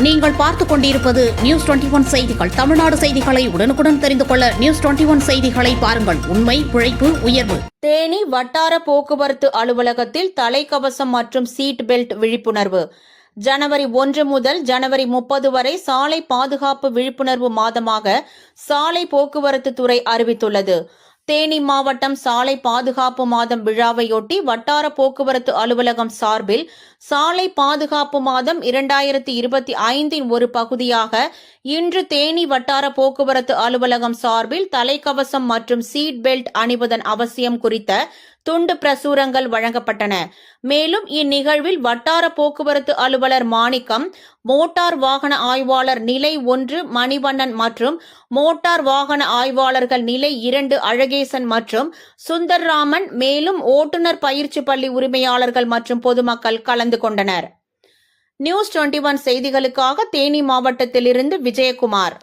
நீங்கள் பார்த்துக் கொண்டிருப்பது நியூஸ் டுவெண்டி ஒன் செய்திகள். தமிழ்நாடு செய்திகளை உடனுக்குடன் தெரிந்து கொள்ள நியூஸ் டுவெண்டி ஒன் செய்திகளை பாருங்கள். உண்மை உழைப்பு உயர்வு. தேனி வட்டார போக்குவரத்து அலுவலகத்தில் தலைக்கவசம் மற்றும் சீட் பெல்ட் விழிப்புணர்வு. ஜனவரி ஒன்று முதல் ஜனவரி முப்பது வரை சாலை பாதுகாப்பு விழிப்புணர்வு மாதமாக சாலை போக்குவரத்து துறை அறிவித்துள்ளது. தேனி மாவட்டம் சாலை பாதுகாப்பு மாதம் விழாவையொட்டி வட்டார போக்குவரத்து அலுவலகம் சார்பில் சாலை பாதுகாப்பு மாதம் இரண்டாயிரத்தி இருபத்தி ஐந்தின் ஒரு பகுதியாக இன்று தேனி வட்டார போக்குவரத்து அலுவலகம் சார்பில் தலைக்கவசம் மற்றும் சீட் பெல்ட் அணிவதன் அவசியம் குறித்த துண்டு பிரசுரங்கள் வழங்கப்பட்டன. மேலும் இந்நிகழ்வில் வட்டார போக்குவரத்து அலுவலர் மாணிக்கம் மோட்டார் வாகன ஆய்வாளர் நிலை ஒன்று மணிவண்ணன் மற்றும் மோட்டார் வாகன ஆய்வாளர்கள் நிலை இரண்டு அழகேசன் மற்றும் சுந்தர்ராமன் மேலும் ஓட்டுநர் பயிற்சி பள்ளி உரிமையாளர்கள் மற்றும் பொதுமக்கள் கலந்து கொண்டனர். நியூஸ் டுவெண்டி ஒன் செய்திகளுக்காக தேனி மாவட்டத்திலிருந்து விஜயகுமார்.